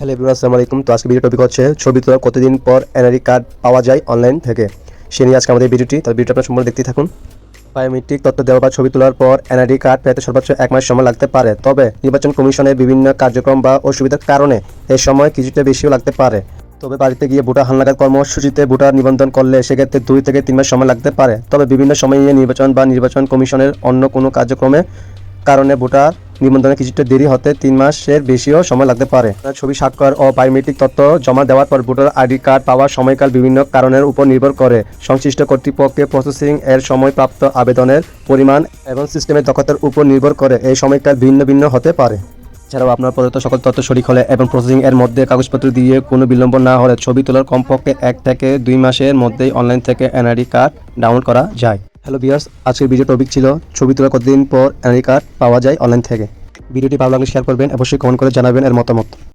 Hello everyone আসসালামু আলাইকুম। তো আজকে ভিডিও টপিক হচ্ছে ছবি তোলা কতদিন পর এনআরই কার্ড পাওয়া যায় অনলাইন থেকে। সে নিয়ে আজকে আমাদের ভিডিওটি তাহলে ভিডিওটা আপনার সম্পূর্ণ দেখতেই থাকুন। বায়োমেট্রিক তথ্য দেওয়া বা ছবি তোলার পর এনআরই কার্ড পেতে সর্বোচ্চ এক মাস সময় লাগতে পারে। তবে নির্বাচন কমিশনের বিভিন্ন কার্যক্রম বা অসুবিধার কারণে এই সময় কিছুটা বেশিও লাগতে পারে। তবে বাড়িতে গিয়ে ভোটার হালনাগাদ কর্মসূচিতে ভোটার নিবন্ধন করলে সেক্ষেত্রে দুই থেকে তিন মাস সময় লাগতে পারে। তবে বিভিন্ন সময়ে নির্বাচন বা নির্বাচন কমিশনের অন্য কোনো কার্যক্রমে কারণে ভোটার নিবন্ধনে কিছুটা দেরি হতে তিন মাসের বেশিও সময় লাগতে পারে। ছবি স্বাক্ষর ও বায়োমেট্রিক তথ্য জমা দেওয়ার পর ভোটার আইডি কার্ড পাওয়ার সময়কাল বিভিন্ন কারণের উপর নির্ভর করে। সংশ্লিষ্ট কর্তৃপক্ষের প্রসেসিং এর সময় প্রাপ্ত আবেদনের পরিমাণ এবং সিস্টেমের দক্ষতার উপর নির্ভর করে এই সময়কাল ভিন্ন ভিন্ন হতে পারে। এছাড়াও আপনার প্রদত্ত সকল তথ্য সঠিক হলে এবং প্রসেসিং এর মধ্যে কাগজপত্র দিয়ে কোনো বিলম্ব না হলে ছবি তোলার কমপক্ষে এক থেকে দুই মাসের মধ্যেই অনলাইন থেকে এনআইডি কার্ড ডাউনলোড করা যায়। হ্যালো বিয়ার্স আজকের ভিডিও টপিক ছিল ছবি তোলা কতদিন পর এনআইডি কার্ড পাওয়া যায় অনলাইন থেকে। ভিডিওটি ভালো লাগলে শেয়ার করবেন, অবশ্যই কমেন্ট করে জানাবেন এর মতামত।